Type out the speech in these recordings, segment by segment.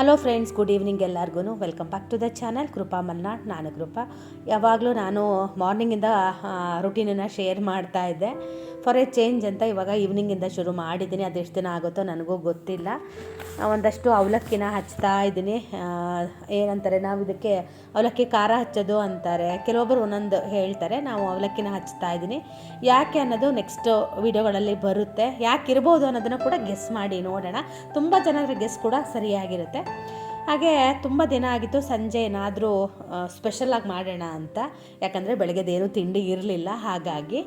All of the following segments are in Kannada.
ಹಲೋ ಫ್ರೆಂಡ್ಸ್ ಗುಡ್ ಈವ್ನಿಂಗ್ ಎಲ್ಲರಿಗೂ welcome back to the channel Krupa Malnad, ನಾನು ಕೃಪಾ. ಯಾವಾಗಲೂ ನಾನು ಮಾರ್ನಿಂಗಿಂದ ರುಟೀನನ್ನು ಶೇರ್ ಮಾಡ್ತಾ ಇದ್ದೆ. ಫಾರ್ ಎ ಚೇಂಜ್ ಅಂತ ಇವಾಗ ಈವ್ನಿಂಗಿಂದ ಶುರು ಮಾಡಿದ್ದೀನಿ. ಅದೆಷ್ಟು ದಿನ ಆಗುತ್ತೋ ನನಗೂ ಗೊತ್ತಿಲ್ಲ. ಒಂದಷ್ಟು ಅವಲಕ್ಕಿನ ಹಚ್ತಾ ಇದ್ದೀನಿ. ಏನಂತಾರೆ, ನಾವು ಇದಕ್ಕೆ ಅವಲಕ್ಕಿ ಖಾರ ಹಚ್ಚೋದು ಅಂತಾರೆ. ಕೆಲವೊಬ್ಬರು ಒಂದೊಂದು ಹೇಳ್ತಾರೆ, ನಾವು ಅವಲಕ್ಕಿನ ಹಚ್ತಾ ಇದ್ದೀನಿ. ಯಾಕೆ ಅನ್ನೋದು ನೆಕ್ಸ್ಟ್ ವಿಡಿಯೋಗಳಲ್ಲಿ ಬರುತ್ತೆ. ಯಾಕೆ ಇರ್ಬೋದು ಅನ್ನೋದನ್ನು ಕೂಡ ಗೆಸ್ ಮಾಡಿ ನೋಡೋಣ. ತುಂಬ ಜನರ ಗೆಸ್ ಕೂಡ ಸರಿಯಾಗಿರುತ್ತೆ. ಹಾಗೆ ತುಂಬ ದಿನ ಆಗಿತ್ತು, ಸಂಜೆ ಏನಾದರೂ ಸ್ಪೆಷಲಾಗಿ ಮಾಡೋಣ ಅಂತ. ಯಾಕಂದರೆ ಬೆಳಗ್ಗೆದೇನು ತಿಂಡಿ ಇರಲಿಲ್ಲ, ಹಾಗಾಗಿ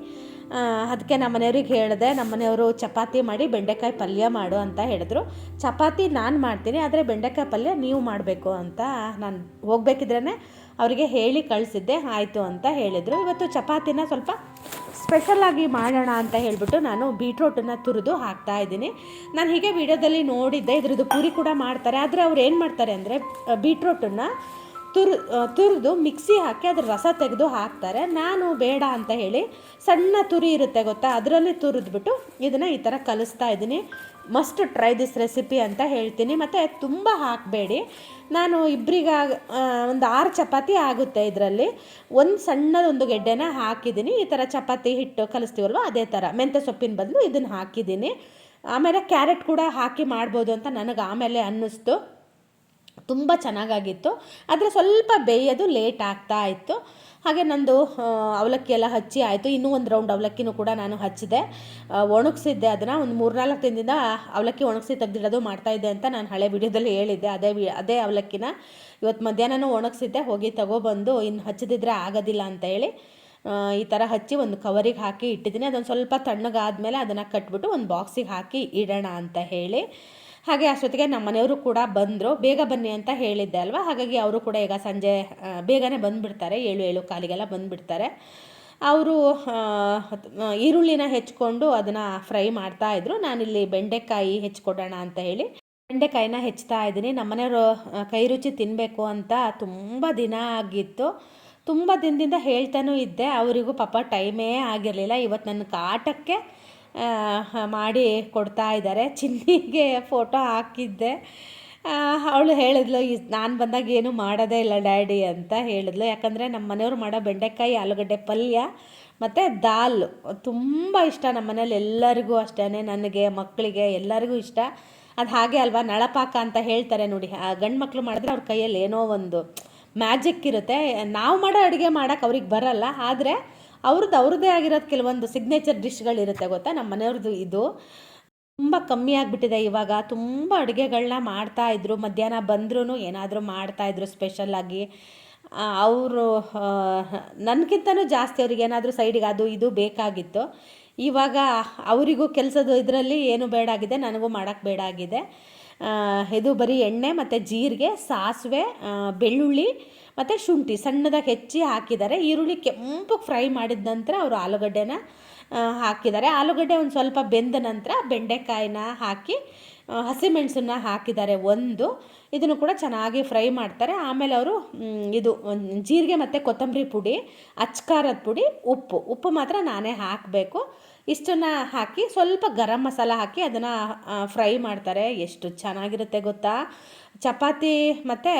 ಅದಕ್ಕೆ ನಮ್ಮ ಮನೆಯವ್ರಿಗೆ ಹೇಳಿದೆ ನಮ್ಮ ಮನೆಯವರು ಚಪಾತಿ ಮಾಡಿ ಬೆಂಡೆಕಾಯಿ ಪಲ್ಯ ಮಾಡು ಅಂತ ಹೇಳಿದ್ರು. ಚಪಾತಿ ನಾನು ಮಾಡ್ತೀನಿ, ಆದರೆ ಬೆಂಡೆಕಾಯಿ ಪಲ್ಯ ನೀವು ಮಾಡಬೇಕು ಅಂತ ನಾನು ಹೋಗ್ಬೇಕಿದ್ರೇ ಅವರಿಗೆ ಹೇಳಿ ಕಳಿಸಿದ್ದೆ, ಆಯಿತು ಅಂತ ಹೇಳಿದರು. ಇವತ್ತು ಚಪಾತಿನ ಸ್ವಲ್ಪ ಸ್ಪೆಷಲಾಗಿ ಮಾಡೋಣ ಅಂತ ಹೇಳಿಬಿಟ್ಟು ನಾನು ಬೀಟ್ರೋಟನ್ನು ತುರಿದು ಹಾಕ್ತಾ ಇದ್ದೀನಿ. ನಾನು ಹೀಗೆ ವಿಡಿಯೋದಲ್ಲಿ ನೋಡಿದ್ದೆ, ಇದ್ರದ್ದು ಪೂರಿ ಕೂಡ ಮಾಡ್ತಾರೆ. ಆದರೆ ಅವ್ರು ಏನು ಮಾಡ್ತಾರೆ ಅಂದರೆ ಬೀಟ್ರೋಟನ್ನು ತುರು ತುರಿದು ಮಿಕ್ಸಿ ಹಾಕಿ ಅದ್ರ ರಸ ತೆಗೆದು ಹಾಕ್ತಾರೆ. ನಾನು ಬೇಡ ಅಂತ ಹೇಳಿ ಸಣ್ಣ ತುರಿ ಇರುತ್ತೆ ಗೊತ್ತಾ, ಅದರಲ್ಲಿ ತುರಿದ್ಬಿಟ್ಟು ಇದನ್ನು ಈ ಥರ ಕಲಿಸ್ತಾ ಇದ್ದೀನಿ. ಮಸ್ಟ್ ಟ್ರೈ ದಿಸ್ ರೆಸಿಪಿ ಅಂತ ಹೇಳ್ತೀನಿ. ಮತ್ತು ತುಂಬ ಹಾಕಬೇಡಿ. ನಾನು ಇಬ್ಬರಿಗೆ ಒಂದು ಆರು ಚಪಾತಿ ಆಗುತ್ತೆ ಇದರಲ್ಲಿ. ಒಂದು ಸಣ್ಣದೊಂದು ಗೆಡ್ಡೆನ ಹಾಕಿದ್ದೀನಿ. ಈ ಥರ ಚಪಾತಿ ಹಿಟ್ಟು ಕಲಿಸ್ತೀವಲ್ವ, ಅದೇ ಥರ ಮೆಂತ್ಯ ಸೊಪ್ಪಿನ ಬದಲು ಇದನ್ನು ಹಾಕಿದ್ದೀನಿ. ಆಮೇಲೆ ಕ್ಯಾರೆಟ್ ಕೂಡ ಹಾಕಿ ಮಾಡ್ಬೋದು ಅಂತ ನನಗೆ ಆಮೇಲೆ ಅನ್ನಿಸ್ತು. ತುಂಬ ಚೆನ್ನಾಗಾಗಿತ್ತು. ಆದರೆ ಸ್ವಲ್ಪ ಬೇಯೋದು ಲೇಟ್ ಆಗ್ತಾ ಇತ್ತು. ಹಾಗೆ ನಂದು ಅವಲಕ್ಕಿ ಎಲ್ಲ ಹಚ್ಚಿ ಆಯಿತು. ಇನ್ನೂ ಒಂದು ರೌಂಡ್ ಅವಲಕ್ಕಿನೂ ಕೂಡ ನಾನು ಹಚ್ಚಿದೆ. ಒಣಗಿಸಿದ್ದೆ ಅದನ್ನು. ಒಂದು ಮೂರ್ನಾಲ್ಕು ದಿನದಿಂದ ಅವಲಕ್ಕಿ ಒಣಗಿಸಿ ತೆಗ್ದಿಡೋದು ಮಾಡ್ತಾಯಿದ್ದೆ ಅಂತ ನಾನು ಹಳೆ ವಿಡಿಯೋದಲ್ಲಿ ಹೇಳಿದ್ದೆ. ಅದೇ ಅದೇ ಅವಲಕ್ಕಿನ ಇವತ್ತು ಮಧ್ಯಾಹ್ನನೂ ಒಣಗಿಸಿದ್ದೆ. ಹೋಗಿ ತಗೊಬಂದು ಇನ್ನು ಹಚ್ಚದಿದ್ರೆ ಆಗೋದಿಲ್ಲ ಅಂತ ಹೇಳಿ ಈ ಥರ ಹಚ್ಚಿ ಒಂದು ಕವರಿಗೆ ಹಾಕಿ ಇಟ್ಟಿದ್ದೀನಿ. ಅದೊಂದು ಸ್ವಲ್ಪ ತಣ್ಣಗಾದ್ಮೇಲೆ ಅದನ್ನು ಕಟ್ಬಿಟ್ಟು ಒಂದು ಬಾಕ್ಸಿಗೆ ಹಾಕಿ ಇಡೋಣ ಅಂತ ಹೇಳಿ ಹಾಗೆ ಅಷ್ಟೊತ್ತಿಗೆ ನಮ್ಮ ಮನೆಯವರು ಕೂಡ ಬಂದರು. ಬೇಗ ಬನ್ನಿ ಅಂತ ಹೇಳಿದ್ದೆ ಅಲ್ವಾ? ಹಾಗಾಗಿ ಅವರು ಕೂಡ ಈಗ ಸಂಜೆ ಬೇಗನೆ ಬಂದುಬಿಡ್ತಾರೆ. ಏಳು ಏಳು ಕಾಲಿಗೆಲ್ಲ ಬಂದುಬಿಡ್ತಾರೆ. ಅವರು ಈರುಳ್ಳಿನ ಹೆಚ್ಕೊಂಡು ಅದನ್ನು ಫ್ರೈ ಮಾಡ್ತಾಯಿದ್ರು ನಾನಿಲ್ಲಿ ಬೆಂಡೆಕಾಯಿ ಹೆಚ್ಕೊಡೋಣ ಅಂತ ಹೇಳಿ ಬೆಂಡೆಕಾಯಿನ ಹೆಚ್ತಾ ಇದ್ದೀನಿ. ನಮ್ಮನೆಯವರು ಕೈ ರುಚಿ ತಿನ್ನಬೇಕು ಅಂತ ತುಂಬ ದಿನ ಆಗಿತ್ತು. ತುಂಬ ದಿನದಿಂದ ಹೇಳ್ತಾನೂ ಇದ್ದೆ. ಅವರಿಗೂ ಪಾಪ ಟೈಮೇ ಆಗಿರಲಿಲ್ಲ. ಇವತ್ತು ನನ್ನ ಕಾಟಕ್ಕೆ ಮಾಡಿ ಕೊಡ್ತಾ ಇದ್ದಾರೆ. ಚಿನ್ನಿಗೆ ಫೋಟೋ ಹಾಕಿದ್ದೆ. ಅವಳು ಹೇಳಿದ್ಲು ನಾನು ಬಂದಾಗ ಏನು ಮಾಡೋದೇ ಇಲ್ಲ ಡ್ಯಾಡಿ ಅಂತ ಹೇಳಿದ್ಲು. ಯಾಕಂದರೆ ನಮ್ಮ ಮನೆಯವ್ರು ಮಾಡೋ ಬೆಂಡೆಕಾಯಿ, ಆಲೂಗಡ್ಡೆ ಪಲ್ಯ ಮತ್ತು ದಾಲ್ ತುಂಬ ಇಷ್ಟ ನಮ್ಮ ಮನೇಲಿ ಎಲ್ಲರಿಗೂ ಅಷ್ಟೇ ನನಗೆ ಮಕ್ಕಳಿಗೆ ಎಲ್ಲರಿಗೂ ಇಷ್ಟ. ಅದು ಹಾಗೆ ಅಲ್ವಾ, ನಳಪಾಕ ಅಂತ ಹೇಳ್ತಾರೆ ನೋಡಿ. ಆ, ಗಂಡು ಮಕ್ಕಳು ಮಾಡಿದ್ರೆ ಅವ್ರ ಕೈಯಲ್ಲಿ ಏನೋ ಒಂದು ಮ್ಯಾಜಿಕ್ ಇರುತ್ತೆ. ನಾವು ಮಾಡೋ ಅಡುಗೆ ಮಾಡೋಕ್ಕೆ ಅವ್ರಿಗೆ ಬರಲ್ಲ. ಆದರೆ ಅವ್ರದ್ದು ಅವ್ರದ್ದೇ ಆಗಿರೋದು ಕೆಲವೊಂದು ಸಿಗ್ನೇಚರ್ ಡಿಶ್ಗಳಿರುತ್ತೆ ಗೊತ್ತಾ? ನಮ್ಮ ಮನೆಯವ್ರದ್ದು ಇದು. ತುಂಬ ಕಮ್ಮಿ ಆಗಿಬಿಟ್ಟಿದೆ ಇವಾಗ. ತುಂಬ ಅಡುಗೆಗಳನ್ನ ಮಾಡ್ತಾಯಿದ್ರು ಮಧ್ಯಾಹ್ನ ಬಂದ್ರೂ ಏನಾದರೂ ಮಾಡ್ತಾಯಿದ್ರು ಸ್ಪೆಷಲ್ಲಾಗಿ ಅವರು ನನಗಿಂತನೂ ಜಾಸ್ತಿ ಅವ್ರಿಗೆ ಏನಾದರೂ ಸೈಡಿಗೆ ಅದು ಇದು ಬೇಕಾಗಿತ್ತು. ಇವಾಗ ಅವರಿಗೂ ಕೆಲಸದ ಇದರಲ್ಲಿ ಏನು ಬೇಡಾಗಿದೆ ನನಗೂ ಮಾಡೋಕ್ಕೆ ಬೇಡಾಗಿದೆ ಇದು ಬರೀ ಎಣ್ಣೆ ಮತ್ತು ಜೀರಿಗೆ, ಸಾಸಿವೆ ಬೆಳ್ಳುಳ್ಳಿ ಮತ್ತು ಶುಂಠಿ ಸಣ್ಣದಾಗಿ ಹೆಚ್ಚಿ ಹಾಕಿದ್ದಾರೆ. ಈರುಳ್ಳಿ ಕೆಂಪು ಫ್ರೈ ಮಾಡಿದ ನಂತರ ಅವರು ಆಲೂಗಡ್ಡೆನ ಹಾಕಿದ್ದಾರೆ. ಆಲೂಗಡ್ಡೆ ಒಂದು ಸ್ವಲ್ಪ ಬೆಂದ ನಂತರ ಬೆಂಡೆಕಾಯಿನ ಹಾಕಿ ಹಸಿಮೆಣಸನ್ನ ಹಾಕಿದ್ದಾರೆ ಒಂದು. ಇದನ್ನು ಕೂಡ ಚೆನ್ನಾಗಿ ಫ್ರೈ ಮಾಡ್ತಾರೆ. ಆಮೇಲೆ ಅವರು ಇದು ಜೀರಿಗೆ ಮತ್ತು ಕೊತ್ತಂಬರಿ ಪುಡಿ, ಅಚ್ಕಾರದ ಪುಡಿ, ಉಪ್ಪು. ಉಪ್ಪು ಮಾತ್ರ ನಾನೇ ಹಾಕಬೇಕು. ಇಷ್ಟನ್ನು ಹಾಕಿ ಸ್ವಲ್ಪ ಗರಂ ಮಸಾಲ ಹಾಕಿ ಅದನ್ನು ಫ್ರೈ ಮಾಡ್ತಾರೆ. ಎಷ್ಟು ಚೆನ್ನಾಗಿರುತ್ತೆ ಗೊತ್ತಾ? ಚಪಾತಿ ಮತ್ತು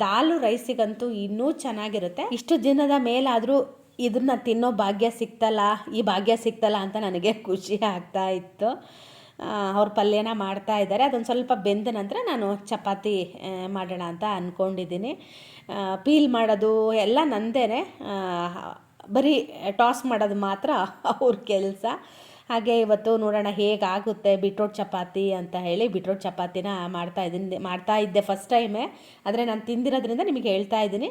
ದಾಲು ರೈಸಿಗಂತೂ ಇನ್ನೂ ಚೆನ್ನಾಗಿರುತ್ತೆ. ಇಷ್ಟು ದಿನದ ಮೇಲಾದರೂ ಇದನ್ನ ತಿನ್ನೋ ಭಾಗ್ಯ ಸಿಕ್ತಲ್ಲ ಈ ಭಾಗ್ಯ ಸಿಕ್ತಲ್ಲ ಅಂತ ನನಗೆ ಖುಷಿ ಆಗ್ತಾ ಇತ್ತು. ಅವ್ರ ಪಲ್ಯನ ಮಾಡ್ತಾ ಇದ್ದಾರೆ. ಅದೊಂದು ಸ್ವಲ್ಪ ಬೆಂದ ನಂತರ ನಾನು ಚಪಾತಿ ಮಾಡೋಣ ಅಂತ ಅಂದ್ಕೊಂಡಿದ್ದೀನಿ ಪೀಲ್ ಮಾಡೋದು ಎಲ್ಲ ನಂದೇನೆ. ಆ, ಬರೀ ಟಾಸ್ ಮಾಡೋದು ಮಾತ್ರ ಅವ್ರ ಕೆಲಸ. ಹಾಗೆ ಇವತ್ತು ನೋಡೋಣ ಹೇಗಾಗುತ್ತೆ ಬಿಟ್ರೋಟ್ ಚಪಾತಿ ಅಂತ ಹೇಳಿ ಬಿಟ್ರೋಟ್ ಚಪಾತಿನ ಮಾಡ್ತಾ ಇದ್ದೀನಿ, ಮಾಡ್ತಾ ಇದ್ದೆ ಫಸ್ಟ್ ಟೈಮೇ ಆದರೆ ನಾನು ತಿಂದಿರೋದ್ರಿಂದ ನಿಮಗೆ ಹೇಳ್ತಾ ಇದ್ದೀನಿ.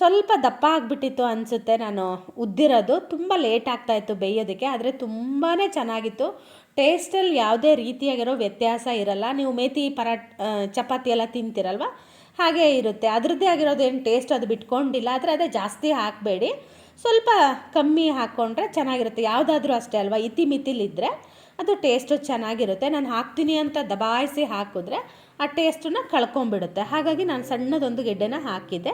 ಸ್ವಲ್ಪ ದಪ್ಪ ಆಗಿಬಿಟ್ಟಿತ್ತು ಅನಿಸುತ್ತೆ ನಾನು ಉದ್ದಿರೋದು. ತುಂಬ ಲೇಟ್ ಆಗ್ತಾಯಿತ್ತು ಬೇಯೋದಕ್ಕೆ, ಆದರೆ ತುಂಬಾ ಚೆನ್ನಾಗಿತ್ತು. ಟೇಸ್ಟಲ್ಲಿ ಯಾವುದೇ ರೀತಿಯಾಗಿರೋ ವ್ಯತ್ಯಾಸ ಇರಲ್ಲ. ನೀವು ಮೇತಿ ಪರಾಟ್ ಚಪಾತಿ ಎಲ್ಲ ತಿಂತೀರಲ್ವ? ಹಾಗೇ ಇರುತ್ತೆ. ಅದರದ್ದೇ ಆಗಿರೋದೇನು ಟೇಸ್ಟ್ ಅದು ಬಿಟ್ಕೊಂಡಿಲ್ಲ. ಆದರೆ ಅದೇ ಜಾಸ್ತಿ ಹಾಕಬೇಡಿ. ಸ್ವಲ್ಪ ಕಮ್ಮಿ ಹಾಕ್ಕೊಂಡ್ರೆ ಚೆನ್ನಾಗಿರುತ್ತೆ. ಯಾವುದಾದ್ರೂ ಅಷ್ಟೇ ಅಲ್ವಾ? ಇತಿ ಮಿತಿಲಿದ್ದರೆ ಅದು ಟೇಸ್ಟು ಚೆನ್ನಾಗಿರುತ್ತೆ. ನಾನು ಹಾಕ್ತೀನಿ ಅಂತ ದಬಾಯಿಸಿ ಹಾಕಿದ್ರೆ ಆ ಟೇಸ್ಟನ್ನ ಕಳ್ಕೊಂಬಿಡುತ್ತೆ ಹಾಗಾಗಿ ನಾನು ಸಣ್ಣದೊಂದು ಗೆಡ್ಡೆನ ಹಾಕಿದ್ದೆ.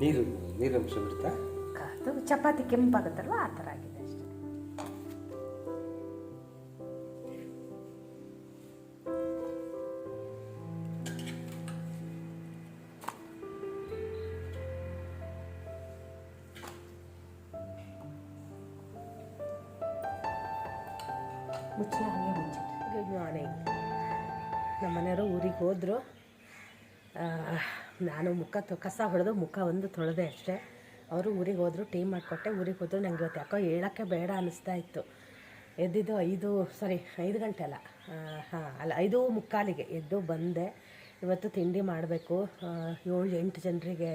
ನೀರು ನೀರಂಶ ಬಿಡ್ತಾ ಚಪಾತಿ ಕೆಂಪಾಗುತ್ತಲ್ವ? ಆ ಥರ ಆಗಿದೆ. ಮುಖ ತೊ, ಕಸ ಹೊಡೆದು ಮುಖ ಒಂದು ತೊಳೆದೆ ಅಷ್ಟೇ. ಅವರು ಊರಿಗೆ ಹೋದರು, ಟೀ ಮಾಡಿಕೊಟ್ಟೆ. ಊರಿಗೆ ಹೋದ್ರು ನನಗೆ ಇವತ್ತು ಯಾಕೋ ಹೇಳೋಕ್ಕೆ ಬೇಡ ಅನ್ನಿಸ್ತಾ ಇತ್ತು. ಎದ್ದಿದ್ದು ಐದು ಸಾರಿ ಐದು ಗಂಟೆ ಅಲ್ಲ. ಹಾಂ, ಅಲ್ಲ, ಐದು ಮುಕ್ಕಾಲಿಗೆ ಎದ್ದು ಬಂದೆ. ಇವತ್ತು ತಿಂಡಿ ಮಾಡಬೇಕು. ಏಳು, ಎಂಟು ಜನರಿಗೆ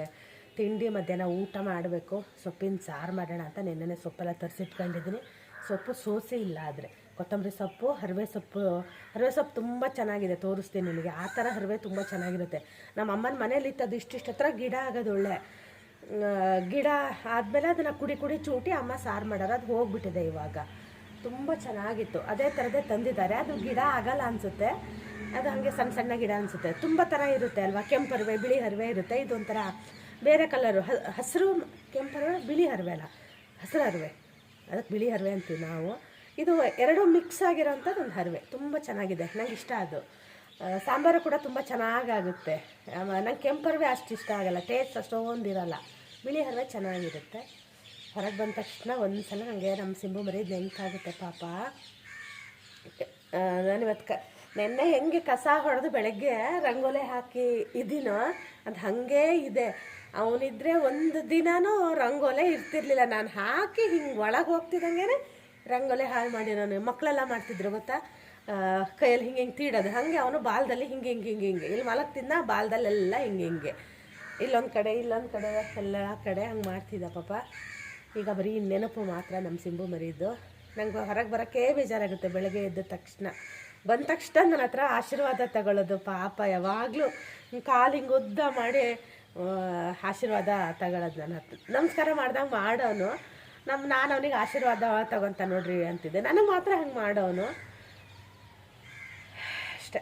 ತಿಂಡಿ, ಮಧ್ಯಾಹ್ನ ಊಟ ಮಾಡಬೇಕು. ಸೊಪ್ಪಿನ ಸಾರು ಮಾಡೋಣ ಅಂತ ನಿನ್ನೆ ಸೊಪ್ಪೆಲ್ಲ ತರಿಸಿಟ್ಕೊಂಡಿದ್ದೀನಿ. ಸೊಪ್ಪು ಸೋಸಿ ಇಲ್ಲ ಆದರೆ. ಕೊತ್ತಂಬರಿ ಸೊಪ್ಪು, ಹರಿವೆ ಸೊಪ್ಪು ಹರಿವೆ ಸೊಪ್ಪು ತುಂಬ ಚೆನ್ನಾಗಿದೆ, ತೋರಿಸ್ತೀನಿ ನಿಮಗೆ. ಆ ಥರ ಹರಿವೆ ತುಂಬ ಚೆನ್ನಾಗಿರುತ್ತೆ. ನಮ್ಮ ಅಮ್ಮನ ಮನೇಲಿ ಇತ್ತದು ಇಷ್ಟಿಷ್ಟು ಹತ್ರ ಗಿಡ ಆಗೋದು ಒಳ್ಳೆ. ಗಿಡ ಆದಮೇಲೆ ಅದನ್ನು ಕುಡಿ ಕುಡಿ ಚೂಟಿ ಅಮ್ಮ ಸಾರು ಮಾಡೋರು. ಅದು ಹೋಗ್ಬಿಟ್ಟಿದೆ ಇವಾಗ. ತುಂಬ ಚೆನ್ನಾಗಿತ್ತು. ಅದೇ ಥರದೇ ತಂದಿದ್ದಾರೆ. ಅದು ಗಿಡ ಆಗಲ್ಲ ಅನಿಸುತ್ತೆ. ಅದು ಹಾಗೆ ಸಣ್ಣ ಸಣ್ಣ ಗಿಡ ಅನಿಸುತ್ತೆ. ತುಂಬ ಥರ ಇರುತ್ತೆ ಅಲ್ವಾ? ಕೆಂಪು ಹರಿವೆ, ಬಿಳಿ ಹರಿವೆ ಇರುತ್ತೆ. ಇದೊಂಥರ ಬೇರೆ ಕಲರು ಹಸಿರು ಕೆಂಪು ಹರಿವೆ, ಬಿಳಿ ಹರಿವೆ ಅಲ್ಲ? ಹಸಿರು ಹರಿವೆ. ಅದಕ್ಕೆ ಬಿಳಿ ಹರಿವೆ ಅಂತೀವಿ ನಾವು. ಇದು ಎರಡೂ ಮಿಕ್ಸ್ ಆಗಿರೋಂಥದ್ದು ಒಂದು ಹರಿವೆ. ತುಂಬ ಚೆನ್ನಾಗಿದೆ. ನಂಗೆ ಇಷ್ಟ ಅದು. ಸಾಂಬಾರು ಕೂಡ ತುಂಬ ಚೆನ್ನಾಗಾಗುತ್ತೆ. ನಂಗೆ ಕೆಂಪು ಹರಿವೆ ಅಷ್ಟು ಇಷ್ಟ ಆಗಲ್ಲ. ಟೇಸ್ಟ್ ಅಷ್ಟೊಂದಿರಲ್ಲ ಬಿಳಿ ಹರಿವೆ ಚೆನ್ನಾಗಿರುತ್ತೆ. ಹೊರಗೆ ಬಂದ ತಕ್ಷಣ ಒಂದು ಸಲ ನನಗೆ ನಮ್ಮ ಸಿಂಬು ಮರಿ ನೆನಪಾಗುತ್ತೆ ಪಾಪ. ನಾನು ಇವತ್ತು ಕ ನೆನ್ನೆ ಹೆಂಗೆ ಕಸ ಹೊಡೆದು ಬೆಳಗ್ಗೆ ರಂಗೋಲೆ ಹಾಕಿ ಇದೀನೋ ಅದು ಹಾಗೇ ಇದೆ. ಅವನಿದ್ರೆ ಒಂದು ದಿನಾನೂ ರಂಗೋಲೆ ಇರ್ತಿರ್ಲಿಲ್ಲ. ನಾನು ಹಾಕಿ ಹಿಂಗೆ ಒಳಗೆ ಹೋಗ್ತಿದ್ದಂಗೆ ರಂಗೋಲೆ ಹಾಳು ನಾನು ಮಕ್ಕಳೆಲ್ಲ ಮಾಡ್ತಿದ್ರು ಗೊತ್ತಾ? ಕೈಯಲ್ಲಿ ಹಿಂಗೆ ಹಿಂಗೆ ತೀಡೋದು. ಹಾಗೆ ಅವನು ಬಾಲದಲ್ಲಿ ಹಿಂಗೆ ಹಿಂಗೆ ಹಿಂಗೆ ಹಿಂಗೆ. ಇಲ್ಲಿ ಮಲಗ್ತಿದ್ದ ಬಾಲದಲ್ಲೆಲ್ಲ ಹಿಂಗೆ ಹಿಂಗೆ. ಇಲ್ಲೊಂದು ಕಡೆ ಇಲ್ಲೊಂದು ಕಡೆ, ಎಲ್ಲ ಕಡೆ ಹಂಗೆ ಮಾಡ್ತಿದ್ದ ಪಾಪ. ಈಗ ಬರೀ ನೆನಪು ಮಾತ್ರ ನಮ್ಮ ಸಿಂಬು ಮರಿದು. ನಂಗೆ ಹೊರಗೆ ಬರೋಕ್ಕೇ ಬೇಜಾರಾಗುತ್ತೆ ಬೆಳಗ್ಗೆ ಎದ್ದ ತಕ್ಷಣ. ಬಂದ ತಕ್ಷಣ ನನ್ನ ಹತ್ರ ಆಶೀರ್ವಾದ ತಗೊಳ್ಳೋದು ಪಾಪ. ಯಾವಾಗಲೂ ಕಾಲು ಹಿಂಗೆ ಉದ್ದ ಮಾಡಿ ಆಶೀರ್ವಾದ ತಗೊಳ್ಳೋದು ನನ್ನ ಹತ್ರ. ನಮಸ್ಕಾರ ಮಾಡ್ದಂಗೆ ಮಾಡೋನು. ನಮ್ಮ ನಾನು ಅವನಿಗೆ ಆಶೀರ್ವಾದ ತಗೊಂತ ನೋಡ್ರಿ ಅಂತಿದ್ದೆ. ನನಗೆ ಮಾತ್ರ ಹಂಗೆ ಮಾಡೋನು. ಅಷ್ಟೇ.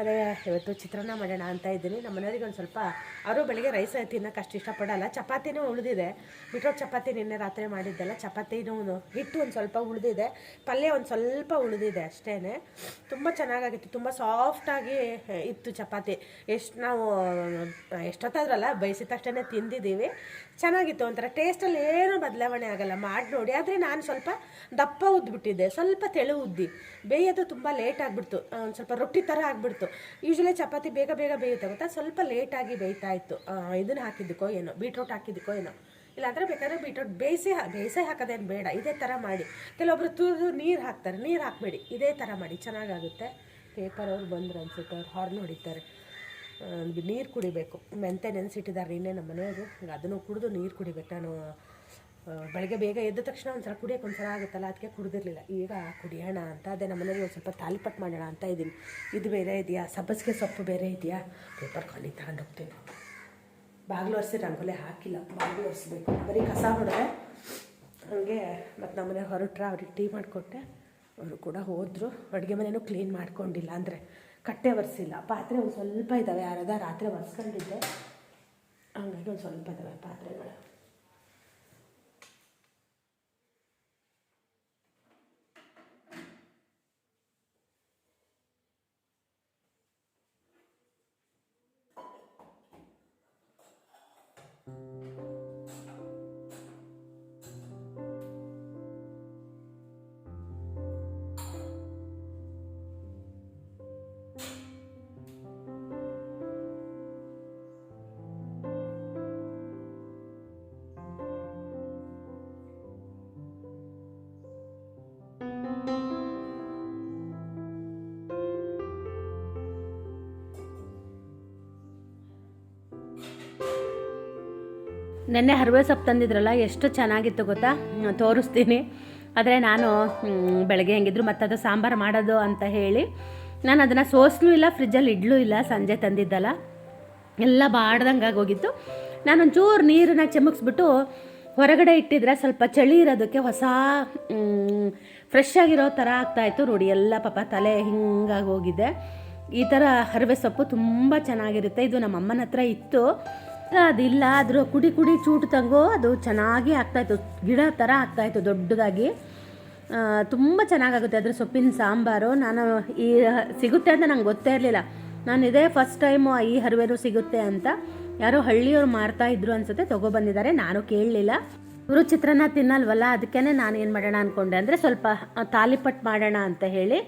ಅದೇ, ಇವತ್ತು ಚಿತ್ರಾನ್ನ ಮಾಡೋಣ ಅಂತ ಇದ್ದೀನಿ. ನಮ್ಮ ಮನೆಯವ್ರಿಗೆ ಒಂದು ಸ್ವಲ್ಪ ಅವರು ಬೆಳಿಗ್ಗೆ ರೈಸ್ ತಿನ್ನೋಕೆ ಅಷ್ಟು ಇಷ್ಟಪಡಲ್ಲ. ಚಪಾತಿನೂ ಉಳಿದಿದೆ. ಬಿಟ್ರೋಟ್ ಚಪಾತಿ ನಿನ್ನೆ ರಾತ್ರಿ ಮಾಡಿದ್ದೆಲ್ಲ, ಚಪಾತಿನೂ ಹಿಟ್ಟು ಒಂದು ಸ್ವಲ್ಪ ಉಳಿದಿದೆ. ಪಲ್ಯ ಒಂದು ಸ್ವಲ್ಪ ಉಳಿದಿದೆ ಅಷ್ಟೇ ತುಂಬ ಚೆನ್ನಾಗಾಗಿತ್ತು. ತುಂಬ ಸಾಫ್ಟಾಗಿ ಇತ್ತು ಚಪಾತಿ. ಎಷ್ಟು ನಾವು, ಎಷ್ಟೊತ್ತಾದ್ರಲ್ಲ, ಬಯಸಿದ ತಕ್ಷಣ ತಿಂದಿದ್ದೀವಿ. ಚೆನ್ನಾಗಿತ್ತು ಒಂಥರ. ಟೇಸ್ಟಲ್ಲಿ ಏನೂ ಬದಲಾವಣೆ ಆಗಲ್ಲ. ಮಾಡಿ ನೋಡಿ. ಆದರೆ ನಾನು ಸ್ವಲ್ಪ ದಪ್ಪ ಉದ್ಬಿಟ್ಟಿದ್ದೆ. ಸ್ವಲ್ಪ ತೆಳು ಉದ್ದಿ. ಬೇಯೋದು ತುಂಬ ಲೇಟ್ ಆಗಿಬಿಡ್ತು. ಒಂದು ಸ್ವಲ್ಪ ರೊಟ್ಟಿ ಥರ ಆಗಿಬಿಡ್ತು. ಯೂಶ್ವಲಿ ಚಪಾತಿ ಬೇಗ ಬೇಗ ಬೇಯುತ್ತೆ ಗೊತ್ತಾ? ಸ್ವಲ್ಪ ಲೇಟಾಗಿ ಬೇಯ್ತಾ ಇತ್ತು. ಇದನ್ನು ಹಾಕಿದ್ದಕ್ಕೋ ಏನೋ ಬೀಟ್ರೂಟ್ ಹಾಕಿದ್ದಕ್ಕೋ ಏನೋ. ಇಲ್ಲಾಂದರೆ ಬೇಕಾದ್ರೆ ಬೀಟ್ರೋಟ್ ಬೇಯಿಸಿ ಬೇಯಿಸೇ ಹಾಕೋದೇನು ಬೇಡ, ಇದೇ ಥರ ಮಾಡಿ. ಕೆಲವೊಬ್ರು ತುರಿದು ನೀರು ಹಾಕ್ತಾರೆ, ನೀರು ಹಾಕಬೇಡಿ, ಇದೇ ಥರ ಮಾಡಿ, ಚೆನ್ನಾಗಾಗುತ್ತೆ. ಪೇಪರ್ ಅವ್ರು ಬಂದರು ಅನ್ಸುತ್ತೆ, ಅವ್ರು ಹಾರ್ನ್ ಹೊಡಿತಾರೆ. ನೀರು ಕುಡಿಬೇಕು. ಮೆಂತೆ ನೆನೆಸಿಟ್ಟಿದ್ದಾರೆ ಇನ್ನೇ ನಮ್ಮ ಮನೆಯವರು ಅದನ್ನು ಕುಡಿದು ನೀರು ಕುಡಿಬೇಕು. ನಾನು ಬೆಳಗ್ಗೆ ಬೇಗ ಎದ್ದ ತಕ್ಷಣ ಒಂದ್ಸಲ ಕುಡಿಯೋಕೆ ಒಂದ್ಸಲ ಆಗುತ್ತಲ್ಲ? ಅದಕ್ಕೆ ಕುಡಿದಿರಲಿಲ್ಲ. ಈಗ ಕುಡಿಯೋಣ ಅಂತ, ಅದೇ ನಮ್ಮ ಮನೆಯಲ್ಲಿ ಒಂದು ಸ್ವಲ್ಪ ತಾಲಿಪಟ್ಟು ಮಾಡೋಣ ಅಂತ ಇದ್ದೀನಿ. ಇದು ಬೇರೆ ಇದೆಯಾ? ಸಬ್ಬಸಿಗೆ ಸೊಪ್ಪು ಬೇರೆ ಇದೆಯಾ? ಪೇಪರ್ ಖಾಲಿ ತಗೊಂಡು ಹೋಗ್ತೀನಿ. ಬಾಗಿಲು ಒರೆಸಿ ರಂಗೋಲಿ ಹಾಕಿಲ್ಲ. ಬಾಗಿಲು ಒರೆಸ್ಬೇಕು. ಬರೀ ಕಸ ಹೊಡೆದೆ ಹಾಗೆ ಮತ್ತು ನಮ್ಮ ಮನೆ ಹೊರಟ್ರೆ ಅವ್ರಿಗೆ ಟೀ ಮಾಡಿಕೊಟ್ಟೆ. ಅವರು ಕೂಡ ಹೋದರು. ಅಡುಗೆ ಮನೆಯೂ ಕ್ಲೀನ್ ಮಾಡ್ಕೊಂಡಿಲ್ಲ ಅಂದರೆ ಕಟ್ಟೆ ಒರೆಸಿಲ್ಲ. ಪಾತ್ರೆ ಒಂದು ಸ್ವಲ್ಪ ಇದ್ದಾವೆ ಯಾರದ ರಾತ್ರಿ ಒರೆಸ್ಕೊಂಡಿದ್ದೆ. ಹಂಗಾಗಿ ಒಂದು ಸ್ವಲ್ಪ ಇದ್ದಾವೆ ಪಾತ್ರೆಗಳು. ನೆನ್ನೆ ಹರಿವೆ ಸೊಪ್ಪು ತಂದಿದ್ರಲ್ಲ, ಎಷ್ಟು ಚೆನ್ನಾಗಿತ್ತು ಗೊತ್ತಾ? ತೋರಿಸ್ತೀನಿ. ಆದರೆ ನಾನು ಬೆಳಗ್ಗೆ ಹೆಂಗಿದ್ರು ಮತ್ತು ಅದು ಸಾಂಬಾರು ಮಾಡೋದು ಅಂತ ಹೇಳಿ, ನಾನು ಅದನ್ನು ಸೋಸ್ಲೂ ಇಲ್ಲ, ಫ್ರಿಜ್ಜಲ್ಲಿ ಇಡ್ಲೂ ಇಲ್ಲ, ಸಂಜೆ ತಂದಿದ್ದಲ್ಲ. ಎಲ್ಲ ಬಾಡ್ದಂಗೆ ಆಗೋಗಿತ್ತು. ನಾನೊಂಚೂರು ನೀರನ್ನ ಚಿಮುಕ್ಸ್ಬಿಟ್ಟು ಹೊರಗಡೆ ಇಟ್ಟಿದ್ರೆ ಸ್ವಲ್ಪ ಚಳಿ ಇರೋದಕ್ಕೆ ಹೊಸ ಫ್ರೆಶ್ ಆಗಿರೋ ಥರ ಆಗ್ತಾಯಿತ್ತು ರೂಢಿ ಎಲ್ಲ ಪಾಪ ತಲೆ ಹಿಂಗಾಗಿ ಹೋಗಿದೆ ಈ ಥರ ಹರವೆ ಸೊಪ್ಪು ತುಂಬ ಚೆನ್ನಾಗಿರುತ್ತೆ. ಇದು ನಮ್ಮ ಅಮ್ಮನ ಹತ್ರ ಇತ್ತು. ಅದಿಲ್ಲ ಆದರೂ ಕುಡಿ ಕುಡಿ ಚೂಟು ತಂಗೋ, ಅದು ಚೆನ್ನಾಗಿ ಆಗ್ತಾಯಿತ್ತು. ಗಿಡ ಥರ ಆಗ್ತಾಯಿತ್ತು ದೊಡ್ಡದಾಗಿ. ತುಂಬ ಚೆನ್ನಾಗಾಗುತ್ತೆ ಅದ್ರ ಸೊಪ್ಪಿನ ಸಾಂಬಾರು. ನಾನು ಈ, ಸಿಗುತ್ತೆ ಅಂತ ನಂಗೆ ಗೊತ್ತೇ ಇರಲಿಲ್ಲ. ನಾನು ಇದೇ ಫಸ್ಟ್ ಟೈಮು ಈ ಹರಿವೆರು ಸಿಗುತ್ತೆ ಅಂತ ಯಾರೋ ಹಳ್ಳಿಯವ್ರು ಮಾರ್ತಾ ಇದ್ರು ಅನ್ಸುತ್ತೆ ತೊಗೊಬಂದಿದ್ದಾರೆ ನಾನು ಕೇಳಲಿಲ್ಲ. ಇವರು ಚಿತ್ರಾನ್ನ ತಿನ್ನಲ್ವಲ್ಲ ಅದಕ್ಕೇ ನಾನು ಏನು ಮಾಡೋಣ ಅಂದ್ಕೊಂಡೆ ಅಂದರೆ ಸ್ವಲ್ಪ ತಾಲಿಪಟ್ಟು ತಾಲಿಪಟ್ ಮಾಡೋಣ ಅಂತ ಹೇಳಿ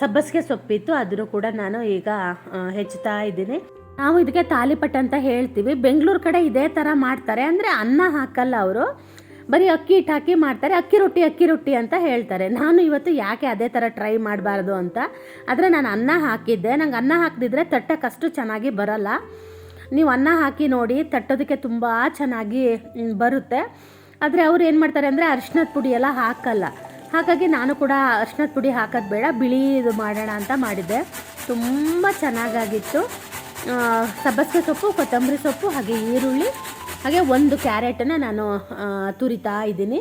ಸಬ್ಬಸಿಗೆ ಸೊಪ್ಪಿತ್ತು. ಆದರೂ ಕೂಡ ನಾನು ಈಗ ಹೆಚ್ಚುತ್ತಾ ಇದ್ದೀನಿ. ನಾವು ಇದಕ್ಕೆ ತಾಲಿಪಟ್ ಅಂತ ಹೇಳ್ತೀವಿ. ಬೆಂಗಳೂರು ಕಡೆ ಇದೇ ಥರ ಮಾಡ್ತಾರೆ. ಅಂದರೆ ಅನ್ನ ಹಾಕಲ್ಲ ಅವರು. ಬರೀ ಅಕ್ಕಿ ಹಿಟ್ಟು ಹಾಕಿ ಮಾಡ್ತಾರೆ. ಅಕ್ಕಿ ರೊಟ್ಟಿ ಅಕ್ಕಿ ರೊಟ್ಟಿ ಅಂತ ಹೇಳ್ತಾರೆ. ನಾನು ಇವತ್ತು ಯಾಕೆ ಅದೇ ಥರ ಟ್ರೈ ಮಾಡಬಾರ್ದು ಅಂತ. ಆದರೆ ನಾನು ಅನ್ನ ಹಾಕಿದ್ದೆ. ನಂಗೆ ಅನ್ನ ಹಾಕಿದಿದ್ರೆ ತಟ್ಟಕ್ಕೆ ಅಷ್ಟು ಚೆನ್ನಾಗಿ ಬರಲ್ಲ. ನೀವು ಅನ್ನ ಹಾಕಿ ನೋಡಿ, ತಟ್ಟೋದಕ್ಕೆ ತುಂಬ ಚೆನ್ನಾಗಿ ಬರುತ್ತೆ. ಆದರೆ ಅವ್ರು ಏನು ಮಾಡ್ತಾರೆ ಅಂದರೆ ಅರಿಶಿನದ ಪುಡಿ ಎಲ್ಲ ಹಾಕಲ್ಲ. ಹಾಗಾಗಿ ನಾನು ಕೂಡ ಅರಿಶಿನದ ಪುಡಿ ಹಾಕೋದು ಬೇಡ. ಬಿಳಿ ಇದು ಮಾಡೋಣ ಅಂತ ಮಾಡಿದ್ದೆ. ತುಂಬ ಚೆನ್ನಾಗಾಗಿತ್ತು. ಸಬ್ಬಸಿಗೆ ಸೊಪ್ಪು ಕೊತ್ತಂಬರಿ ಸೊಪ್ಪು ಹಾಗೆ ಈರುಳ್ಳಿ ಹಾಗೆ ಒಂದು ಕ್ಯಾರೆಟನ್ನು ನಾನು ತುರಿತಾ ಇದ್ದೀನಿ.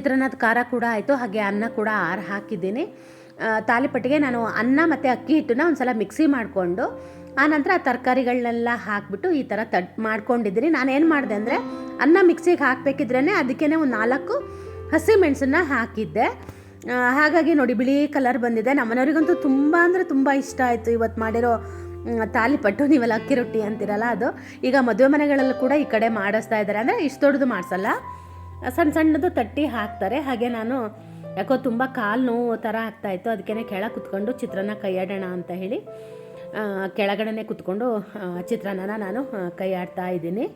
ಚಿತ್ರಾನ್ನದ ಖಾರ ಕೂಡ ಆಯಿತು, ಹಾಗೆ ಅನ್ನ ಕೂಡ ಆರು ಹಾಕಿದ್ದೀನಿ. ತಾಲಿಪಟ್ಟಿಗೆ ನಾನು ಅನ್ನ ಮತ್ತು ಅಕ್ಕಿ ಹಿಟ್ಟನ್ನ ಒಂದು ಸಲ ಮಿಕ್ಸಿ ಮಾಡಿಕೊಂಡು ಆನಂತರ ತರಕಾರಿಗಳನ್ನೆಲ್ಲ ಹಾಕಿಬಿಟ್ಟು ಈ ಥರ ತಟ್ ಮಾಡ್ಕೊಂಡಿದ್ದೀನಿ. ನಾನು ಏನು ಮಾಡಿದೆ ಅಂದರೆ, ಅನ್ನ ಮಿಕ್ಸಿಗೆ ಹಾಕಬೇಕಿದ್ರೇ ಅದಕ್ಕೇ ಒಂದು ನಾಲ್ಕು ಹಸಿ ಮೆಣಸನ್ನ ಹಾಕಿದ್ದೆ. ಹಾಗಾಗಿ ನೋಡಿ ಬಿಳಿ ಕಲರ್ ಬಂದಿದೆ. ನಮ್ಮನೆಯವ್ರಿಗಂತೂ ತುಂಬ ಅಂದರೆ ತುಂಬ ಇಷ್ಟ ಆಯಿತು ಇವತ್ತು ಮಾಡಿರೋ ತಾಲಿಪಟ್ಟು. ನೀವೆಲ್ಲ ಅಕ್ಕಿ ರೊಟ್ಟಿ ಅಂತಿರಲ್ಲ ಅದು. ಈಗ ಮದುವೆ ಮನೆಗಳಲ್ಲೂ ಕೂಡ ಈ ಕಡೆ ಮಾಡಿಸ್ತಾ ಇದ್ದಾರೆ. ಅಂದರೆ ಇಷ್ಟು ದೊಡ್ಡದು ಮಾಡಿಸಲ್ಲ. ಸಣ್ಣ ಸಣ್ಣದು ತಟ್ಟಿ ಹಾಕ್ತಾರೆ. ಹಾಗೆ ನಾನು ಯಾಕೋ ತುಂಬ ಕಾಲು ನೋವು ಥರ ಆಗ್ತಾಯಿತ್ತು ಅದಕ್ಕೆ ಕೆಳಗೆ ಕುತ್ಕೊಂಡು ಚಿತ್ರಾನ್ನ ಕೈಯಾಡೋಣ ಅಂತ ಹೇಳಿ ಕೆಳಗಡೆ ಕುತ್ಕೊಂಡು ಚಿತ್ರಾನ್ನನ ನಾನು ಕೈಯಾಡ್ತಾ ಇದ್ದೀನಿ.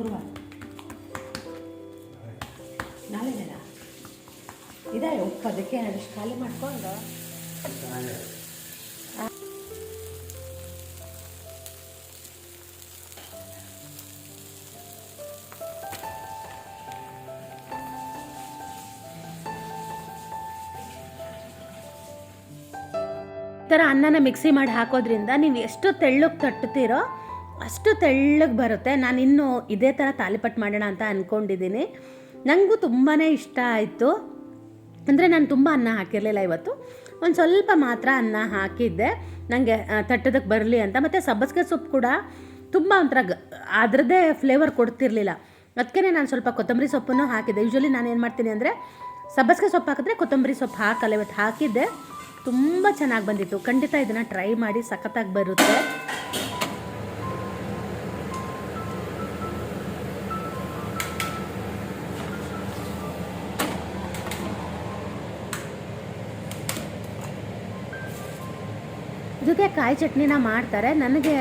ಶುಕ್ರವಾರ ನಾಳೆ ಇದೆ ಉಪ್ಪು ಅದಕ್ಕೆ ಅದಿಷ್ಟು ಖಾಲಿ ಮಾಡ್ಕೊಂಡು? ಥರ ಅನ್ನನ ಮಿಕ್ಸಿ ಮಾಡಿ ಹಾಕೋದ್ರಿಂದ ನೀವು ಎಷ್ಟು ತೆಳ್ಳಗೆ ತಟ್ಟುತ್ತೀರೋ ಅಷ್ಟು ತೆಳ್ಳಗೆ ಬರುತ್ತೆ. ನಾನು ಇನ್ನೂ ಇದೇ ಥರ ತಾಲಿಪಟ್ಟು ಮಾಡೋಣ ಅಂತ ಅಂದ್ಕೊಂಡಿದ್ದೀನಿ ನನಗೂ ತುಂಬಾ ಇಷ್ಟ ಆಯಿತು. ಅಂದರೆ ನಾನು ತುಂಬ ಅನ್ನ ಹಾಕಿರಲಿಲ್ಲ ಇವತ್ತು. ಒಂದು ಸ್ವಲ್ಪ ಮಾತ್ರ ಅನ್ನ ಹಾಕಿದ್ದೆ. ನನಗೆ ತಟ್ಟದಕ್ಕೆ ಬರಲಿ ಅಂತ. ಮತ್ತು ಸಬ್ಬಸಿಗೆ ಸೊಪ್ಪು ಕೂಡ ತುಂಬ ಒಂಥರ ಗ, ಅದರದ್ದೇ ಫ್ಲೇವರ್ ಕೊಡ್ತಿರ್ಲಿಲ್ಲ. ಅದಕ್ಕೆ ನಾನು ಸ್ವಲ್ಪ ಕೊತ್ತಂಬರಿ ಸೊಪ್ಪನ್ನು ಹಾಕಿದ್ದೆ. ಯೂಶ್ವಲಿ ನಾನು ಏನು ಮಾಡ್ತೀನಿ ಅಂದರೆ ಸಬ್ಬಸಿಗೆ ಸೊಪ್ಪು ಹಾಕಿದ್ರೆ ಕೊತ್ತಂಬರಿ ಸೊಪ್ಪು ಹಾಕಲ್ಲ. ಇವತ್ತು ಹಾಕಿದ್ದೆ. ತುಂಬ ಚೆನ್ನಾಗಿ ಬಂದಿತ್ತು. ಖಂಡಿತ ಇದನ್ನು ಟ್ರೈ ಮಾಡಿ ಸಖತ್ತಾಗಿ ಬರುತ್ತೆ. ಜೊತೆ ಕಾಯಿ ಚಟ್ನಿನ ಮಾಡ್ತಾರೆ. ನನಗೆ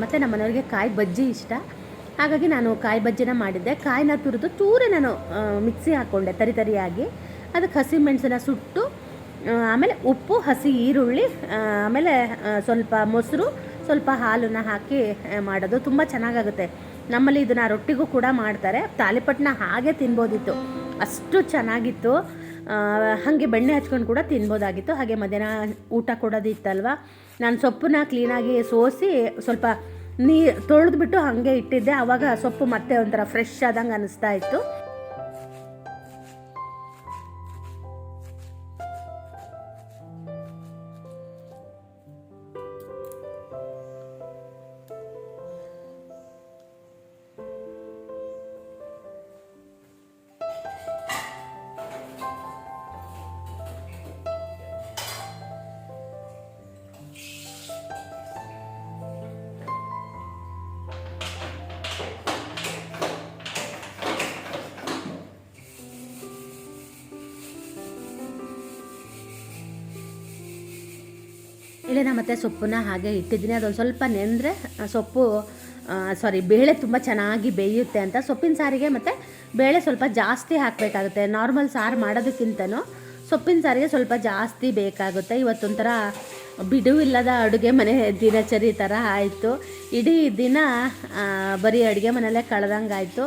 ಮತ್ತು ನಮ್ಮ ಮನೆಯವ್ರಿಗೆ ಕಾಯಿ ಬಜ್ಜಿ ಇಷ್ಟ. ಹಾಗಾಗಿ ನಾನು ಕಾಯಿ ಬಜ್ಜಿನ ಮಾಡಿದ್ದೆ. ಕಾಯಿನ ತುರಿದು ಚೂರೇ ನಾನು ಮಿಕ್ಸಿ ಹಾಕ್ಕೊಂಡೆ ತರಿ ತರಿಯಾಗಿ. ಅದಕ್ಕೆ ಹಸಿ ಮೆಣಸನ್ನ ಸುಟ್ಟು ಆಮೇಲೆ ಉಪ್ಪು, ಹಸಿ ಈರುಳ್ಳಿ ಆಮೇಲೆ ಸ್ವಲ್ಪ ಮೊಸರು, ಸ್ವಲ್ಪ ಹಾಲನ್ನು ಹಾಕಿ ಮಾಡೋದು ತುಂಬ ಚೆನ್ನಾಗಾಗುತ್ತೆ. ನಮ್ಮಲ್ಲಿ ಇದನ್ನು ರೊಟ್ಟಿಗೂ ಕೂಡ ಮಾಡ್ತಾರೆ. ತಾಲಿಪಟ್ಟನ್ನ ಹಾಗೆ ತಿನ್ಬೋದಿತ್ತು. ಅಷ್ಟು ಚೆನ್ನಾಗಿತ್ತು. ಹಾಗೆ ಬೆಣ್ಣೆ ಹಚ್ಕೊಂಡು ಕೂಡ ತಿನ್ಬೋದಾಗಿತ್ತು. ಹಾಗೆ ಮಧ್ಯಾಹ್ನ ಊಟ ಕೊಡೋದಿತ್ತಲ್ವ? ನಾನು ಸೊಪ್ಪನ್ನ ಕ್ಲೀನಾಗಿ ಸೋಸಿ ಸ್ವಲ್ಪ ನೀ ತೊಳೆದ್ಬಿಟ್ಟು ಹಾಗೆ ಇಟ್ಟಿದ್ದೆ. ಆವಾಗ ಸೊಪ್ಪು ಮತ್ತೆ ಒಂಥರ ಫ್ರೆಶ್ ಆದಂಗೆ ಅನಿಸ್ತಾ ಇತ್ತು. ಇಲ್ಲಿನ ಮತ್ತೆ ಸೊಪ್ಪನ್ನ ಹಾಗೆ ಇಟ್ಟಿದ್ದೀನಿ. ಅದೊಂದು ಸ್ವಲ್ಪ ನೆಂದರೆ ಸೊಪ್ಪು ಸಾರಿ ಬೇಳೆ ತುಂಬ ಚೆನ್ನಾಗಿ ಬೇಯುತ್ತೆ ಅಂತ. ಸೊಪ್ಪಿನ ಸಾರಿಗೆ ಮತ್ತು ಬೇಳೆ ಸ್ವಲ್ಪ ಜಾಸ್ತಿ ಹಾಕಬೇಕಾಗುತ್ತೆ. ನಾರ್ಮಲ್ ಸಾರು ಮಾಡೋದಕ್ಕಿಂತನೂ ಸೊಪ್ಪಿನ ಸಾರಿಗೆ ಸ್ವಲ್ಪ ಜಾಸ್ತಿ ಬೇಕಾಗುತ್ತೆ. ಇವತ್ತೊಂಥರ ಬಿಡುವಿಲ್ಲದ ಅಡುಗೆ ಮನೆ ದಿನಚರಿ ಥರ ಆಯಿತು. ಇಡೀ ದಿನ ಬರೀ ಅಡುಗೆ ಮನೆಯಲ್ಲೇ ಕಳೆದಂಗೆ ಆಯಿತು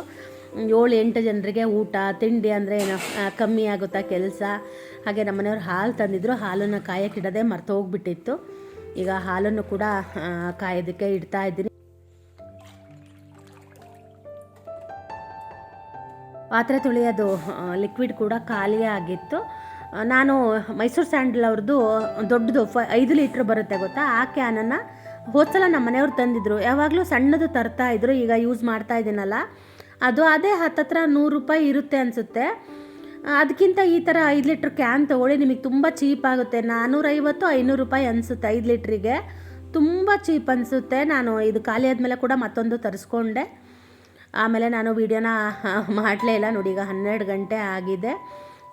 ಏಳು ಎಂಟು ಜನರಿಗೆ ಊಟ, ತಿಂಡಿ ಅಂದರೆ ಏನು ಕಮ್ಮಿ ಆಗುತ್ತಾ ಕೆಲಸ. ಹಾಗೆ ನಮ್ಮನೆಯವ್ರು ಹಾಲು ತಂದಿದ್ರು. ಹಾಲನ್ನು ಕಾಯಕ್ಕಿಡದೆ ಮರ್ತು ಹೋಗ್ಬಿಟ್ಟಿತ್ತು. ಈಗ ಹಾಲನ್ನು ಕೂಡ ಕಾಯೋದಕ್ಕೆ ಇಡ್ತಾ ಇದ್ದೀನಿ. ಪಾತ್ರೆ ತುಳಿಯೋದು ಲಿಕ್ವಿಡ್ ಕೂಡ ಖಾಲಿಯೇ ಆಗಿತ್ತು. ನಾನು ಮೈಸೂರು ಸ್ಯಾಂಡಲ್ ಅವ್ರದ್ದು ದೊಡ್ಡದು ಫ, ಐದು ಲೀಟ್ರ್ ಬರುತ್ತೆ ಗೊತ್ತಾ? ಆ ಕ್ಯಾನನ್ನು ಹೋದ್ಸಲ ನಮ್ಮ ಮನೆಯವ್ರು ತಂದಿದ್ರು. ಯಾವಾಗಲೂ ಸಣ್ಣದು ತರ್ತಾ ಇದ್ರು. ಈಗ ಯೂಸ್ ಮಾಡ್ತಾ ಇದ್ದೀನಲ್ಲ. ಅದು ಅದೇ ಹತ್ತತ್ರ ನೂರು ರೂಪಾಯಿ ಇರುತ್ತೆ ಅನಿಸುತ್ತೆ. ಅದಕ್ಕಿಂತ ಈ ಥರ ಐದು ಲೀಟ್ರ್ ಕ್ಯಾನ್ ತೊಗೊಳ್ಳಿ, ನಿಮಗೆ ತುಂಬ ಚೀಪ್ ಆಗುತ್ತೆ. ನಾನ್ನೂರೈವತ್ತು ಐನೂರು ರೂಪಾಯಿ ಅನಿಸುತ್ತೆ ಐದು ಲೀಟ್ರಿಗೆ. ತುಂಬ ಚೀಪ್ ಅನಿಸುತ್ತೆ. ನಾನು ಇದು ಖಾಲಿ ಆದಮೇಲೆ ಕೂಡ ಮತ್ತೊಂದು ತರಿಸ್ಕೊಂಡೆ. ಆಮೇಲೆ ನಾನು ವೀಡಿಯೋನ ಮಾಡಲೇ ಇಲ್ಲ, ನೋಡಿ ಈಗ ಹನ್ನೆರಡು ಗಂಟೆ ಆಗಿದೆ.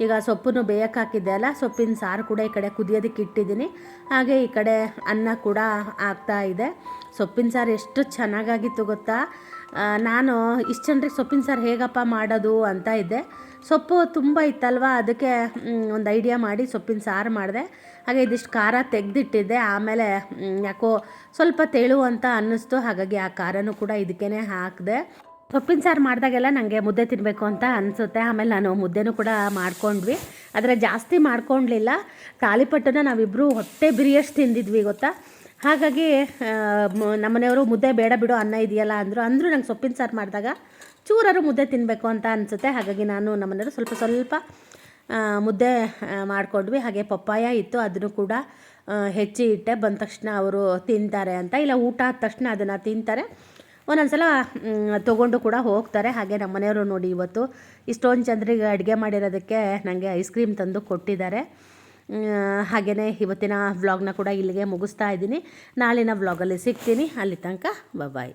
ಈಗ ಸೊಪ್ಪನ್ನು ಬೇಯಕ್ಕೆ ಹಾಕಿದ್ದೆ ಅಲ್ಲ, ಸೊಪ್ಪಿನ ಸಾರು ಕೂಡ ಈ ಕಡೆ ಕುದಿಯೋದಕ್ಕೆ ಇಟ್ಟಿದ್ದೀನಿ. ಹಾಗೆ ಈ ಕಡೆ ಅನ್ನ ಕೂಡ ಆಗ್ತಾ ಇದೆ. ಸೊಪ್ಪಿನ ಸಾರು ಎಷ್ಟು ಚೆನ್ನಾಗಾಗಿತ್ತು ಗೊತ್ತಾ? ನಾನು ಇಷ್ಟು ಜನರಿಗೆ ಸೊಪ್ಪಿನ ಸಾರು ಹೇಗಪ್ಪ ಮಾಡೋದು ಅಂತ ಇದ್ದೆ. ಸೊಪ್ಪು ತುಂಬ ಇತ್ತಲ್ವ, ಅದಕ್ಕೆ ಒಂದು ಐಡಿಯಾ ಮಾಡಿ ಸೊಪ್ಪಿನ ಸಾರು ಮಾಡಿದೆ. ಹಾಗೆ ಇದಿಷ್ಟು ಖಾರ ತೆಗೆದಿಟ್ಟಿದ್ದೆ. ಆಮೇಲೆ ಯಾಕೋ ಸ್ವಲ್ಪ ತೆಳು ಅಂತ ಅನ್ನಿಸ್ತು. ಹಾಗಾಗಿ ಆ ಖಾರನೂ ಕೂಡ ಇದಕ್ಕೇ ಹಾಕಿದೆ. ಸೊಪ್ಪಿನ ಸಾರು ಮಾಡಿದಾಗೆಲ್ಲ ನನಗೆ ಮುದ್ದೆ ತಿನ್ನಬೇಕು ಅಂತ ಅನಿಸುತ್ತೆ. ಆಮೇಲೆ ನಾನು ಮುದ್ದೆನೂ ಕೂಡ ಮಾಡ್ಕೊಂಡ್ವಿ. ಆದರೆ ಜಾಸ್ತಿ ಮಾಡ್ಕೊಳ್ಲಿಲ್ಲ ತಾಲಿಪಟ್ಟನ್ನ ನಾವಿಬ್ಬರು ಹೊಟ್ಟೆ ಬಿರಿಯಷ್ಟು ತಿಂದಿದ್ವಿ, ಗೊತ್ತಾ? ಹಾಗಾಗಿ ನಮ್ಮನೆಯವರು ಮುದ್ದೆ ಬೇಡ ಬಿಡು, ಅನ್ನ ಇದೆಯಲ್ಲ ಅಂದರು, ಅಂದರೂ ನಂಗೆ ಸೊಪ್ಪಿನ ಸಾರು ಮಾಡಿದಾಗ ಚೂರಾರು ಮುದ್ದೆ ತಿನ್ನಬೇಕು ಅಂತ ಅನಿಸುತ್ತೆ. ಹಾಗಾಗಿ ನಾನು ನಮ್ಮನೆಯವರು ಸ್ವಲ್ಪ ಸ್ವಲ್ಪ ಮುದ್ದೆ ಮಾಡಿಕೊಂಡ್ವಿ. ಹಾಗೆ ಪಪ್ಪಾಯ ಇತ್ತು, ಅದನ್ನು ಕೂಡ ಹೆಚ್ಚಿ ಇಟ್ಟೆ. ಬಂದ ತಕ್ಷಣ ಅವರು ತಿಂತಾರೆ ಅಂತ. ಇಲ್ಲ, ಊಟ ಆದ ತಕ್ಷಣ ಅದನ್ನು ತಿಂತಾರೆ. ಒಂದೊಂದ್ಸಲ ತೊಗೊಂಡು ಕೂಡ ಹೋಗ್ತಾರೆ. ಹಾಗೆ ನಮ್ಮ ಮನೆಯವರು ನೋಡಿ ಇವತ್ತು ಇಷ್ಟೊಂದು ಜನರಿಗೆ ಅಡುಗೆ ಮಾಡಿರೋದಕ್ಕೆ ನನಗೆ ಐಸ್ ಕ್ರೀಮ್ ತಂದು ಕೊಟ್ಟಿದ್ದಾರೆ. ಹಾಗೆಯೇ ಇವತ್ತಿನ ವ್ಲಾಗ್ನ ಕೂಡ ಇಲ್ಲಿಗೆ ಮುಗಿಸ್ತಾ ಇದ್ದೀನಿ. ನಾಳಿನ ವ್ಲಾಗಲ್ಲಿ ಸಿಗ್ತೀನಿ. ಅಲ್ಲಿ ತನಕ ಬಾಯ್